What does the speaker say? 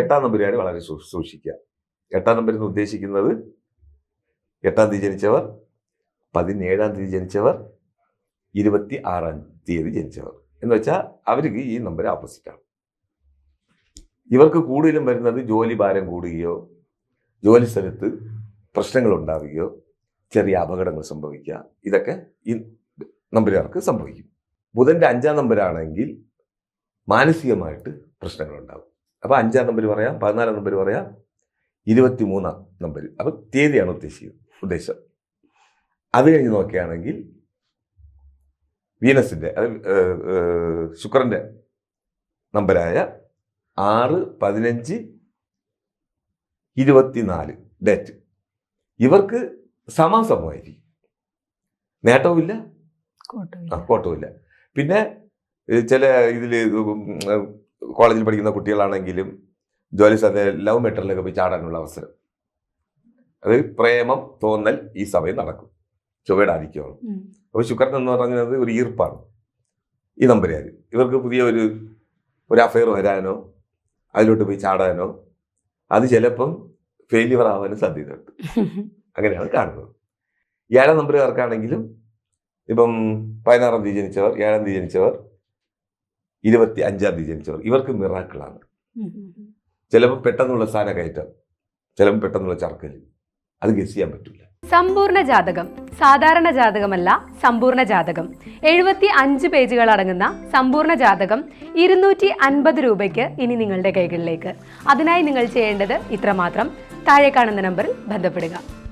എട്ടാം നമ്പരുകാരെ വളരെ സൂക്ഷിക്കുക. എട്ടാം നമ്പർ എന്ന് ഉദ്ദേശിക്കുന്നത് എട്ടാം തീയതി ജനിച്ചവർ പതിനേഴാം തീയതി ജനിച്ചവർ ഇരുപത്തി ആറാം തീയതി ജനിച്ചവർ. എന്ന് വെച്ചാൽ അവർക്ക് ഈ നമ്പർ ആപ്പോസിറ്റാണ് ഇവർക്ക് കൂടുതലും വരുന്നത് ജോലി ഭാരം കൂടുകയോ ജോലി സ്ഥലത്ത് പ്രശ്നങ്ങൾ ഉണ്ടാവുകയോ ചെറിയ അപകടങ്ങൾ സംഭവിക്കുക ഇതൊക്കെ ഈ നമ്പരുകാർക്ക് സംഭവിക്കും. ബുധന്റെ അഞ്ചാം നമ്പരാണെങ്കിൽ മാനസികമായിട്ട് പ്രശ്നങ്ങൾ ഉണ്ടാകും അപ്പോൾ അഞ്ചാം നമ്പർ പറയാം പതിനാലാം നമ്പർ പറയാം ഇരുപത്തി മൂന്നാം നമ്പർ അപ്പം തീയതിയാണ് ഉദ്ദേശിക്കുന്നത് ഉദ്ദേശം. അത് കഴിഞ്ഞ് നോക്കുകയാണെങ്കിൽ വീനസിന്റെ അത് ശുക്രന്റെ നമ്പരായ ആറ് പതിനഞ്ച് ഇരുപത്തിനാല് ഡേറ്റ് ഇവർക്ക് സമാസമമായിരിക്കും നേട്ടവുമില്ല? കോട്ടവും ഇല്ല പിന്നെ ചില ഇതിൽ കോളേജിൽ പഠിക്കുന്ന കുട്ടികളാണെങ്കിലും ജോലി സാധ്യത ലവ് മെറ്ററിലൊക്കെ പോയി ചാടാനുള്ള അവസരം. അത് പ്രേമം തോന്നൽ ഈ സമയം നടക്കും. ചൊവ്വയുടെ ആധിക്യമാണ് അപ്പോൾ ശുക്രൻ എന്ന് പറഞ്ഞത് ഒരു ഈർപ്പാണ്. ഈ നമ്പരുകാർ ഇവർക്ക് പുതിയ ഒരു ഒരു അഫയർ വരാനോ അതിലോട്ട് പോയി ചാടാനോ അത് ചിലപ്പം ഫെയിലിയർ ആവാനും സാധ്യതയുണ്ട്. അങ്ങനെയാണ് കാണുന്നത്. ഏഴാം നമ്പറുകാർക്കാണെങ്കിലും ഇപ്പം പതിനാറാം തീയതി ജനിച്ചവർ ഏഴാം തീയതി ജനിച്ചവർ ഇരുപത്തി അഞ്ചാം തീയതി ജനിച്ചവർ. ഇവർക്ക് മിറാക്കിളാണ്. ചിലപ്പോൾ പെട്ടെന്നുള്ള സ്ഥാനക്കയറ്റം ചിലപ്പോൾ പെട്ടെന്നുള്ള ചർക്കൽ അത് ഗസ് ചെയ്യാൻ പറ്റില്ല സമ്പൂർണ ജാതകം സാധാരണ ജാതകമല്ല സമ്പൂർണ ജാതകം. എഴുപത്തി അഞ്ച് പേജുകൾ അടങ്ങുന്ന സമ്പൂർണ ജാതകം ഇരുന്നൂറ്റി അൻപത് രൂപയ്ക്ക് ഇനി നിങ്ങളുടെ കൈകളിലേക്ക്. അതിനായി നിങ്ങൾ ചെയ്യേണ്ടത് ഇത്രമാത്രം. താഴെ കാണുന്ന നമ്പറിൽ ബന്ധപ്പെടുക.